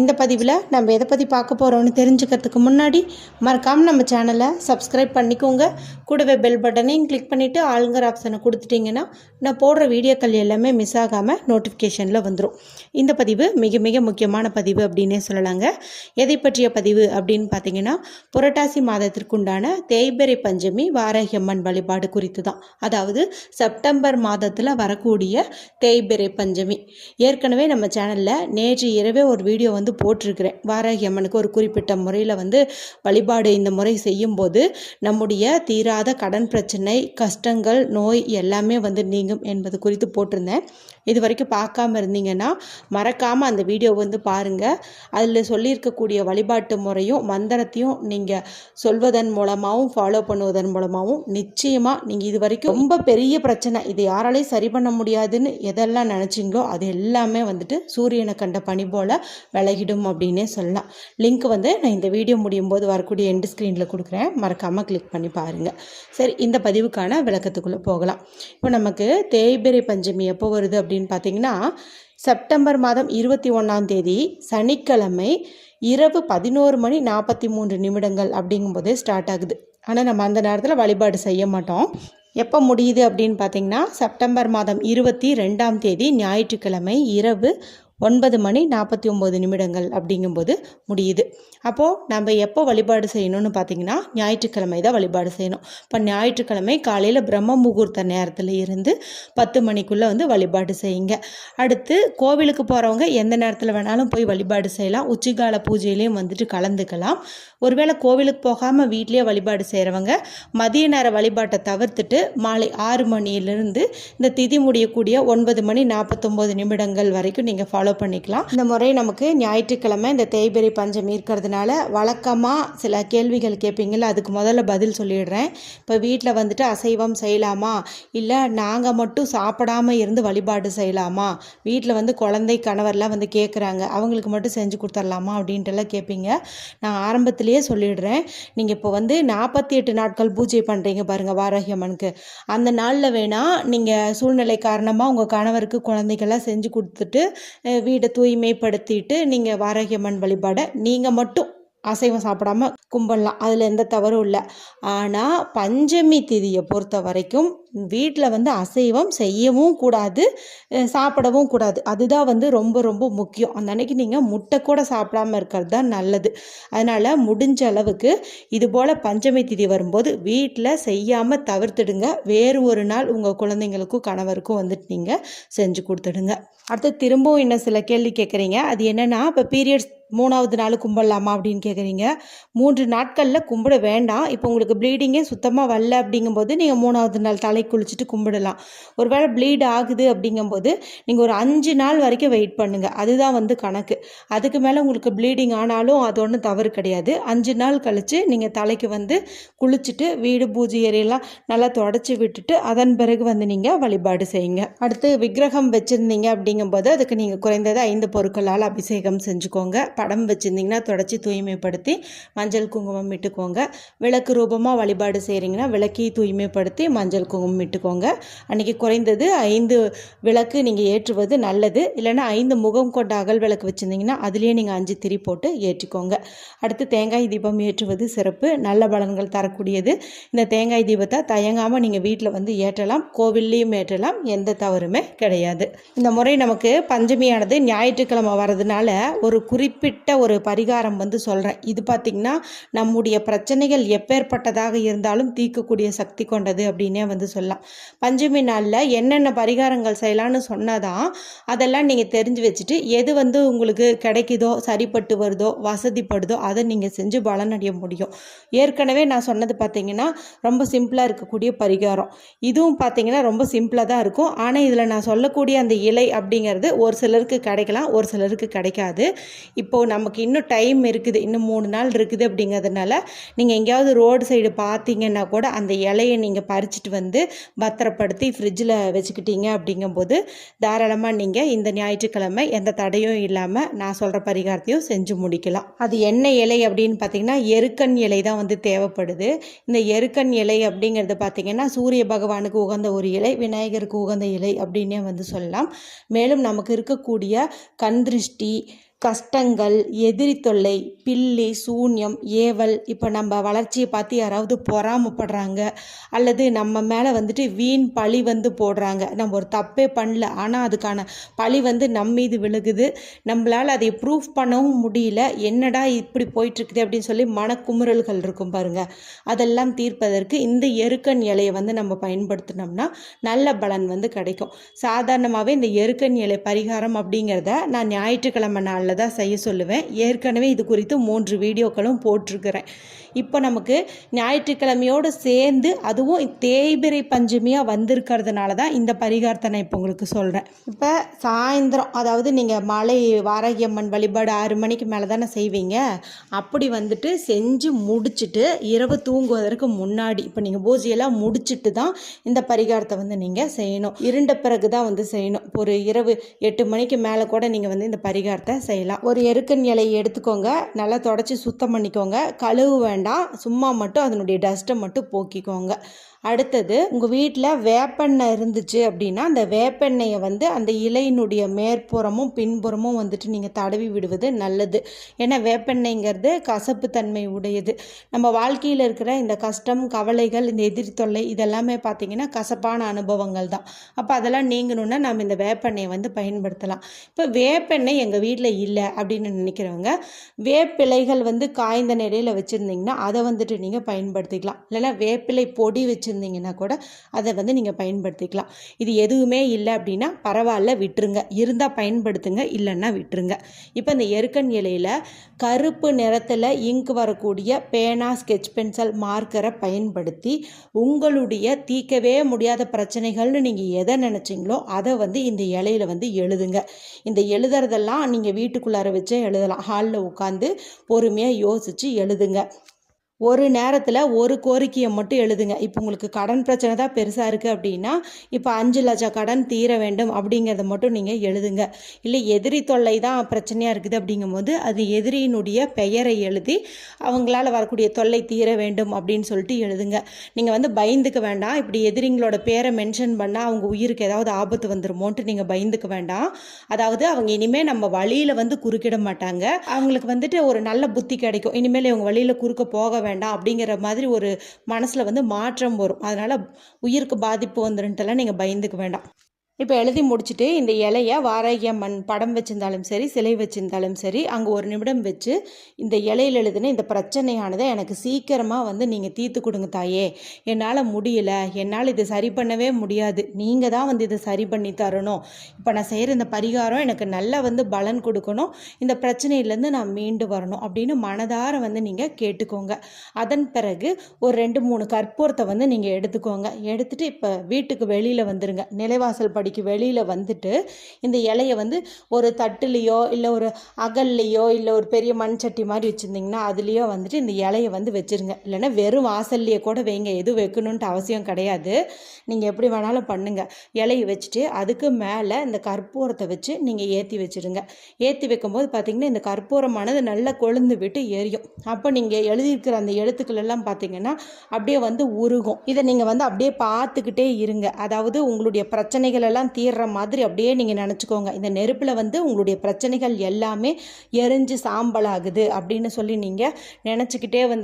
இந்த பதிவில் நம்ம எதை பற்றி பார்க்க போகிறோம்னு தெரிஞ்சுக்கிறதுக்கு முன்னாடி மறக்காமல் நம்ம சேனலை சப்ஸ்கிரைப் பண்ணிக்கோங்க. கூடவே பெல் பட்டனையும் கிளிக் பண்ணிவிட்டு ஆளுங்கர் ஆப்ஷனை கொடுத்துட்டிங்கன்னா நான் போடுற வீடியோக்கள் எல்லாமே மிஸ் ஆகாமல் நோட்டிஃபிகேஷனில் வந்துடும் இந்த பதிவு மிக மிக முக்கியமான பதிவு அப்படின்னே சொல்லலாங்க. எதை பற்றிய பதிவு அப்படின்னு பார்த்தீங்கன்னா புரட்டாசி மாதத்திற்குண்டான தேய்பிறை பஞ்சமி வாரகியம்மன் வழிபாடு குறித்து தான் அதாவது செப்டம்பர் மாதத்தில் வரக்கூடிய தேய்பிறை பஞ்சமி. ஏற்கனவே நம்ம சேனலில் நேற்று இரவே ஒரு வீடியோ வந்து போட்டிருக்கிறேன். வாராகி அம்மனுக்கு ஒரு குறிப்பிட்ட முறையில் வந்து வழிபாடு இந்த முறை செய்யும்போது நம்முடைய தீராத கடன் பிரச்சனை கஷ்டங்கள் நோய் எல்லாமே வந்து நீங்கும் என்பது குறித்து போட்டிருந்தேன். இது வரைக்கும் பார்க்காம இருந்தீங்கன்னா மறக்காமல் அந்த வீடியோ வந்து பாருங்கள் அதில் சொல்லியிருக்கக்கூடிய வழிபாட்டு முறையும் மந்திரத்தையும் நீங்கள் சொல்வதன் மூலமாகவும் ஃபாலோ பண்ணுவதன் மூலமாகவும் நிச்சயமாக நீங்கள் இது வரைக்கும் ரொம்ப பெரிய பிரச்சனை. இது யாராலையும் சரி பண்ண முடியாதுன்னு எதெல்லாம் நினச்சிங்களோ அது எல்லாமே வந்துட்டு சூரியனை கண்ட பனி போல் விலகிடும் அப்படின்னே சொல்லலாம். லிங்க் வந்து நான் இந்த வீடியோ முடியும் போது வரக்கூடிய எண்டு ஸ்க்ரீனில் கொடுக்குறேன். மறக்காமல் கிளிக் பண்ணி பாருங்கள் சரி இந்த பதிவுக்கான விளக்கத்துக்குள்ளே போகலாம். இப்போ நமக்கு தேய்பிரை பஞ்சமி எப்போ வருது அப்படின்னு பார்த்தீங்கன்னா செப்டம்பர் மாதம் இருபத்தி ஒன்றாம் தேதி சனிக்கிழமை இரவு பதினோரு மணி நாற்பத்தி மூன்று நிமிடங்கள் அப்படிங்கும்போதே ஸ்டார்ட் ஆகுது. ஆனால் நம்ம அந்த நேரத்தில் வழிபாடு செய்ய மாட்டோம். எப்போ முடியுது அப்படின்னு பார்த்தீங்கன்னா செப்டம்பர் மாதம் இருபத்தி ரெண்டாம் தேதி ஞாயிற்றுக்கிழமை இரவு ஒன்பது மணி நாற்பத்தி ஒம்பது நிமிடங்கள் அப்படிங்கும்போது முடியுது. அப்போது நம்ம எப்போ வழிபாடு செய்யணும்னு பார்த்தீங்கன்னா ஞாயிற்றுக்கிழமை தான் வழிபாடு செய்யணும். இப்போ ஞாயிற்றுக்கிழமை காலையில் பிரம்ம முகூர்த்த நேரத்தில் இருந்து பத்து மணிக்குள்ளே வந்து வழிபாடு செய்யுங்க. அடுத்து கோவிலுக்கு போகிறவங்க எந்த நேரத்தில் வேணாலும் போய் வழிபாடு செய்யலாம். உச்சிகால பூஜையிலையும் வந்துட்டு கலந்துக்கலாம். ஒருவேளை கோவிலுக்கு போகாமல் வீட்லேயே வழிபாடு செய்கிறவங்க மதிய நேர வழிபாட்டை தவிர்த்துட்டு மாலை ஆறு மணியிலிருந்து இந்த திதி முடியக்கூடிய ஒன்பது மணி நாற்பத்தொம்போது நிமிடங்கள் வரைக்கும் நீங்கள் ஃபாலோ பண்ணிக்கலாம். இந்த முறை நமக்கு ஞாயிற்றுக்கிழமை இந்த தேய்பெரி பஞ்சம் இருக்கிறதுனால வழக்கமாக சில கேள்விகள் கேட்பீங்கள அதுக்கு முதல்ல பதில் சொல்லிடுறேன். இப்போ வீட்டில் வந்துட்டு அசைவம் செய்யலாமா? இல்லை நாங்கள் மட்டும் சாப்பிடாமல் இருந்து வழிபாடு செய்யலாமா? வீட்டில் வந்து குழந்தை கணவர்லாம் வந்து கேட்குறாங்க அவங்களுக்கு மட்டும் செஞ்சு கொடுத்துர்லாமா? அப்படின்ட்டுலாம் கேட்பீங்க நான் ஆரம்பத்திலேயே சொல்லிடுறேன். நீங்கள் இப்போ வந்து நாற்பத்தி எட்டு நாட்கள் பூஜை பண்ணுறீங்க பாருங்கள் வாராகியம்மனுக்கு அந்த நாளில் வேணால் நீங்கள் சூழ்நிலை காரணமாக உங்கள் கணவருக்கு குழந்தைக்கெல்லாம் செஞ்சு கொடுத்துட்டு வீடை தூய்மைப்படுத்திட்டு நீங்கள் வாரகியம்மன் வழிபாடை நீங்கள் மட்டும் அசைவம் சாப்பிடாம கும்பிடலாம். அதில் எந்த தவறும் இல்லை. ஆனால் பஞ்சமி திதியை பொறுத்த வரைக்கும் வீட்டில் வந்து அசைவம் செய்யவும் கூடாது சாப்பிடவும் கூடாது. அதுதான் வந்து ரொம்ப ரொம்ப முக்கியம். அந்த அன்னைக்கு நீங்கள் முட்டை கூட சாப்பிடாம இருக்கிறது தான் நல்லது. அதனால் முடிஞ்ச அளவுக்கு இது போல் பஞ்சமி திதி வரும்போது வீட்டில் செய்யாமல் தவிர்த்துடுங்க. வேறு ஒரு நாள் உங்கள் குழந்தைங்களுக்கும் கணவருக்கும் வந்துட்டு நீங்கள் செஞ்சு கொடுத்துடுங்க. அடுத்து திரும்பவும் இன்னும் சில கேள்வி கேட்குறீங்க. அது என்னென்னா இப்போ பீரியட்ஸ் மூணாவது நாள் கும்பிடலாமா அப்படின்னு கேட்குறீங்க. மூன்று நாட்களில் கும்பிட வேண்டாம். இப்போ உங்களுக்கு ப்ளீடிங்கே சுத்தமாக வரல அப்படிங்கும்போது நீங்கள் மூணாவது நாள் தலை குளிச்சுட்டு கும்பிடலாம். ஒருவேளை ப்ளீட் ஆகுது அப்படிங்கும்போது நீங்கள் ஒரு அஞ்சு நாள் வரைக்கும் வெயிட் பண்ணுங்கள் அதுதான் வந்து கணக்கு. அதுக்கு மேலே உங்களுக்கு ப்ளீடிங் ஆனாலும் அது ஒன்றும் தவறு கிடையாது. அஞ்சு நாள் கழித்து நீங்கள் தலைக்கு வந்து குளிச்சுட்டு வீடு பூஜை ஏரியெல்லாம் நல்லா தொடச்சி விட்டுட்டு அதன் பிறகு வந்து நீங்கள் வழிபாடு செய்யுங்க. அடுத்து விக்கிரகம் வச்சுருந்தீங்க அப்படிங்கும்போது அதுக்கு நீங்கள் குறைந்தது ஐந்து பொருட்களால் அபிஷேகம் செஞ்சுக்கோங்க. படம் வச்சுருந்தீங்கன்னா தொடச்சி தூய்மைப்படுத்தி மஞ்சள் குங்குமம் இட்டுக்கோங்க. விளக்கு ரூபமாக வழிபாடு செய்கிறீங்கன்னா விளக்கி தூய்மைப்படுத்தி மஞ்சள் குங்குமம் கும்பிட்டுக்கோங்க அன்றைக்கி குறைந்தது ஐந்து விளக்கு நீங்கள் ஏற்றுவது நல்லது. இல்லைன்னா ஐந்து முகம் கொண்ட அகல் விளக்கு வச்சுருந்தீங்கன்னா அதுலேயே நீங்கள் அஞ்சு திரி போட்டு ஏற்றிக்கோங்க. அடுத்து தேங்காய் தீபம் ஏற்றுவது சிறப்பு. நல்ல பலன்கள் தரக்கூடியது. இந்த தேங்காய் தீபத்தை தயங்காமல் நீங்கள் வீட்டில் வந்து ஏற்றலாம். கோவில்லையும் ஏற்றலாம். எந்த தவறுமே கிடையாது. இந்த முறை நமக்கு பஞ்சமியானது. ஞாயிற்றுக்கிழமை வர்றதுனால ஒரு குறிப்பிட்ட ஒரு பரிகாரம் வந்து சொல்கிறேன் இது பார்த்திங்கன்னா நம்முடைய பிரச்சனைகள் எப்பேற்பட்டதாக இருந்தாலும் தீர்க்கக்கூடிய சக்தி கொண்டது அப்படின்னே வந்து சொல்லலாம். பஞ்சமி நாளில் என்னென்ன பரிகாரங்கள் செய்யலான்னு சொன்னதான் அதெல்லாம் நீங்கள் தெரிஞ்சு வச்சுட்டு எது வந்து உங்களுக்கு கிடைக்குதோ சரிப்பட்டு வருதோ வசதிப்படுதோ அதை நீங்கள் செஞ்சு பலனடைய முடியும். ஏற்கனவே நான் சொன்னது பார்த்தீங்கன்னா ரொம்ப சிம்பிளாக இருக்கக்கூடிய பரிகாரம். இதுவும் பார்த்தீங்கன்னா ரொம்ப சிம்பிளாக தான் இருக்கும். ஆனால் இதில் நான் சொல்லக்கூடிய அந்த இலை அப்படிங்கிறது ஒரு சிலருக்கு கிடைக்கலாம் ஒரு சிலருக்கு கிடைக்காது. இப்போது நமக்கு இன்னும் டைம் இருக்குது இன்னும் மூணு நாள் இருக்குது அப்படிங்கிறதுனால நீங்கள் எங்கேயாவது ரோடு சைடு பார்த்தீங்கன்னா கூட அந்த இலையை நீங்கள் பறிச்சுட்டு வந்து பத்திரப்படுத்தி ஃப்ரிட்ஜில் வச்சுக்கிட்டீங்க அப்படிங்கும்போது தாராளமாக நீங்கள் இந்த ஞாயிற்றுக்கிழமை எந்த தடையும் இல்லாமல் நான் சொல்கிற பரிகாரத்தையும் செஞ்சு முடிக்கலாம். அது என்ன இலை அப்படின்னு பார்த்தீங்கன்னா எருக்கன் இலை தான் வந்து தேவைப்படுது. இந்த எருக்கன் இலை அப்படிங்கிறது பார்த்தீங்கன்னா சூரிய பகவானுக்கு உகந்த ஒரு இலை விநாயகருக்கு உகந்த இலை அப்படின்னே வந்து சொல்லலாம். மேலும் நமக்கு இருக்கக்கூடிய கண் திருஷ்டி கஷ்டங்கள் எதிரி தொல்லை பில்லி சூன்யம் ஏவல் இப்போ நம்ம வளர்ச்சியை பார்த்து யாராவது பொறாமப்படுறாங்க அல்லது நம்ம மேலே வந்துட்டு வீண் பழி வந்து போடுறாங்க. நம்ம ஒரு தப்பே பண்ணல ஆனால் அதுக்கான பழி வந்து நம்ம மீது விழுகுது. நம்மளால் அதை ப்ரூஃப் பண்ணவும் முடியல. என்னடா இப்படி போயிட்டுருக்குது அப்படின்னு சொல்லி மனக்குமுறல்கள் இருக்கும் பாருங்கள் அதெல்லாம் தீர்ப்பதற்கு இந்த எருக்கன் இலையை வந்து நம்ம பயன்படுத்தினோம்னா நல்ல பலன் வந்து கிடைக்கும். சாதாரணமாகவே இந்த எருக்கன் இலை பரிகாரம் அப்படிங்கிறத நான் ஞாயிற்றுக்கிழமை நாளில் தான் செய்ய சொல்லுவேன். ஏற்கனவே இது குறித்து மூன்று வீடியோக்களும் போட்டிருக்கிறேன். இப்போ நமக்கு ஞாயிற்றுக்கிழமையோடு சேர்ந்து அதுவும் தேய்பிரை பஞ்சமியாக வந்திருக்கிறதுனால தான் இந்த பரிகாரத்தை நான் இப்போ உங்களுக்கு சொல்கிறேன் இப்போ சாயந்தரம் அதாவது நீங்கள் மலை வாரகியம்மன் வழிபாடு ஆறு மணிக்கு மேலே தானே செய்வீங்க. அப்படி வந்துட்டு செஞ்சு முடிச்சுட்டு இரவு தூங்குவதற்கு முன்னாடி இப்போ நீங்கள் பூஜையெல்லாம் முடிச்சுட்டு தான் இந்த பரிகாரத்தை வந்து நீங்கள் செய்யணும். இருண்ட பிறகு தான் வந்து செய்யணும். ஒரு இரவு எட்டு மணிக்கு மேலே கூட நீங்கள் வந்து இந்த பரிகாரத்தை செய்யலாம். ஒரு எருக்கன் இலையை எடுத்துக்கோங்க நல்லா தொடச்சி சுத்தம் பண்ணிக்கோங்க கழுவு வேண்டாம். சும்மா மட்டும் அதனுடைய டஸ்ட்டை மட்டும் போக்கிக்கோங்க. அடுத்தது உங்கள் வீட்டில் வேப்பெண்ணெய் இருந்துச்சு அப்படின்னா அந்த வேப்பெண்ணெயை வந்து அந்த இலையினுடைய மேற்புறமும் பின்புறமும் வந்துட்டு நீங்கள் தடவி விடுவது நல்லது. ஏன்னா வேப்பெண்ணெய்ங்கிறது கசப்பு தன்மை உடையது. நம்ம வாழ்க்கையில் இருக்கிற இந்த கஷ்டம் கவலைகள் இந்த எதிரி தொல்லை இதெல்லாமே பார்த்திங்கன்னா கசப்பான அனுபவங்கள் தான். அப்போ அதெல்லாம் நீங்கணுன்னா நம்ம இந்த வேப்பெண்ணெயை வந்து பயன்படுத்தலாம். இப்போ வேப்பெண்ணெய் எங்கள் வீட்டில் இல்லை அப்படின்னு நினைக்கிறவங்க வேப்பிலைகள் வந்து காய்ந்த நிலையில் வச்சுருந்தீங்கன்னா அதை வந்துட்டு நீங்கள் பயன்படுத்திக்கலாம். இல்லைன்னா வேப்பிலை பொடி வச்சு வச்சுருந்தீங்கன்னா கூட அதை வந்து நீங்கள் பயன்படுத்திக்கலாம். இது எதுவுமே இல்லை அப்படின்னா பரவாயில்ல விட்டுருங்க. இருந்தால் பயன்படுத்துங்க இல்லைன்னா விட்டுருங்க. இப்போ இந்த எருக்கன் இலையில் கருப்பு நிறத்தில் இங்க் வரக்கூடிய பேனா ஸ்கெட்ச் பென்சில் மார்க்கரை பயன்படுத்தி உங்களுடைய தீர்க்கவே முடியாத பிரச்சனைகள்னு நீங்கள் எதை நினச்சிங்களோ அதை வந்து இந்த இலையில வந்து எழுதுங்க. இந்த எழுதுறதெல்லாம் நீங்கள் வீட்டுக்குள்ளார வச்சே எழுதலாம். ஹாலில் உட்காந்து பொறுமையாக யோசித்து எழுதுங்க. ஒரு நேரத்தில் ஒரு கோரிக்கையை மட்டும் எழுதுங்க. இப்போ உங்களுக்கு கடன் பிரச்சனை தான் பெருசாக இருக்குது அப்படின்னா இப்போ அஞ்சு லட்சம் கடன் தீர வேண்டும் அப்படிங்கிறத மட்டும் நீங்கள் எழுதுங்க. இல்லை எதிரி தொல்லை தான் பிரச்சனையாக இருக்குது அப்படிங்கும்போது அது எதிரியினுடைய பெயரை எழுதி அவங்களால வரக்கூடிய தொல்லை தீர வேண்டும் அப்படின்னு சொல்லிட்டு எழுதுங்க. நீங்கள் வந்து பயந்துக்க வேண்டாம். இப்படி எதிரிங்களோட பேரை மென்ஷன் பண்ணால் அவங்க உயிருக்கு ஏதாவது ஆபத்து வந்துருமோன்ட்டு நீங்கள் பயந்துக்க வேண்டாம். அதாவது அவங்க இனிமேல் நம்ம வழியில் வந்து குறுக்கிட மாட்டாங்க. அவங்களுக்கு வந்துட்டு ஒரு நல்ல புத்தி கிடைக்கும். இனிமேல் இவங்க வழியில் குறுக்க போக வேண்டாம் வேண்டாம் அப்படிங்கிற மாதிரி ஒரு மனசில் வந்து மாற்றம் வரும். அதனால் உயிருக்கு பாதிப்பு வந்துருன்ட்டுலாம் நீங்கள் பயந்துக்க வேண்டாம். இப்போ எழுதி முடிச்சுட்டு இந்த இலையை வாராகி அம்மன் படம் வச்சிருந்தாலும் சரி சிலை வச்சிருந்தாலும் சரி அங்கே ஒரு நிமிடம் வச்சு இந்த இலையில் எழுதின இந்த பிரச்சனையானதை எனக்கு சீக்கிரமாக வந்து நீங்கள் தீர்த்து கொடுங்க தாயே. என்னால் முடியல. என்னால் இதை சரி பண்ணவே முடியாது. நீங்கள் தான் வந்து இதை சரி பண்ணி தரணும். இப்போ நான் செய்கிற இந்த பரிகாரம் எனக்கு நல்லா வந்து பலன் கொடுக்கணும். இந்த பிரச்சனையிலேருந்து நான் மீண்டு வரணும் அப்படின்னு மனதார வந்து நீங்கள் கேட்டுக்கோங்க. அதன் பிறகு ஒரு ரெண்டு மூணு கற்பூரத்தை வந்து நீங்கள் எடுத்துக்கோங்க. எடுத்துகிட்டு இப்போ வீட்டுக்கு வெளியில் வந்துடுங்க நிலைவாசல் படி படிக்கு வெளியில் வந்துட்டு இந்த இலையை வந்து ஒரு தட்டுலேயோ இல்லை ஒரு அகல்லையோ இல்லை ஒரு பெரிய மண் சட்டி மாதிரி வச்சுருந்திங்கன்னா அதுலேயோ வந்துட்டு இந்த இலையை வந்து வச்சுருங்க. இல்லைன்னா வெறும் வாசல்லையே கூட வைங்க. எதுவும் வைக்கணுன்ட்டு அவசியம் கிடையாது. நீங்கள் எப்படி வேணாலும் பண்ணுங்கள் இலையை வச்சுட்டு அதுக்கு மேலே இந்த கற்பூரத்தை வச்சு நீங்கள் ஏற்றி வச்சுருங்க. ஏற்றி வைக்கும்போது பார்த்திங்கன்னா இந்த கற்பூரமானது நல்லா கொழுந்து விட்டு எரியும். அப்போ நீங்கள் எழுதியிருக்கிற அந்த எழுத்துக்கள் எல்லாம் பார்த்தீங்கன்னா அப்படியே வந்து உருகும். இதை நீங்கள் வந்து அப்படியே பார்த்துக்கிட்டே இருங்க. அதாவது உங்களுடைய பிரச்சனைகள் எல்லாம் தீர்ற மாதிரி அப்படியே நீங்கள் நினச்சிக்கோங்க. இந்த நெருப்பில் வந்து உங்களுடைய பிரச்சனைகள் எல்லாமே எரிஞ்சு சாம்பலாகுது அப்படின்னு சொல்லி நீங்கள் நினச்சிக்கிட்டே வந்து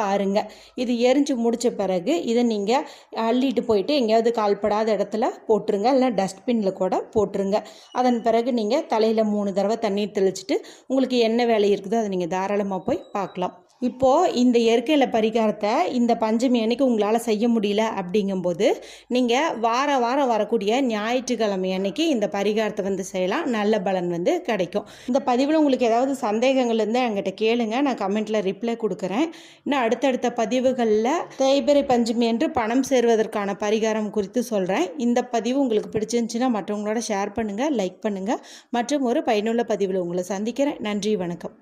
பாருங்கள் இது எரிஞ்சு முடித்த பிறகு இதை நீங்கள் அள்ளிட்டு போயிட்டு எங்கேயாவது கால்படாத இடத்துல போட்டுருங்க. இல்லை டஸ்ட்பினில் கூட போட்டுருங்க. அதன் பிறகு நீங்கள் தலையில் மூணு தடவை தண்ணீர் தெளிச்சிட்டு உங்களுக்கு என்ன வேலை இருக்குதோ அதை நீங்கள் தாராளமாக போய் பார்க்கலாம். இப்போது இந்த இயற்கையில் பரிகாரத்தை இந்த பஞ்சமி அன்னைக்கு உங்களால் செய்ய முடியல அப்படிங்கும்போது நீங்கள் வார வாரம் வரக்கூடிய ஞாயிற்றுக்கிழமை அன்னைக்கு இந்த பரிகாரத்தை வந்து செய்யலாம். நல்ல பலன் வந்து கிடைக்கும். இந்த பதிவில் உங்களுக்கு ஏதாவது சந்தேகங்கள் இருந்தால் என்கிட்ட கேளுங்க. நான் கமெண்ட்டில் ரிப்ளை கொடுக்குறேன். இன்னும் அடுத்தடுத்த பதிவுகளில் தேய்பிரை பஞ்சமி என்று பணம் சேர்வதற்கான பரிகாரம் குறித்து சொல்கிறேன் இந்த பதிவு உங்களுக்கு பிடிச்சிருந்துச்சின்னா மற்றவங்களோட ஷேர் பண்ணுங்கள் லைக் பண்ணுங்கள் மற்றும் ஒரு பயனுள்ள பதிவில் உங்களை சந்திக்கிறேன். நன்றி வணக்கம்.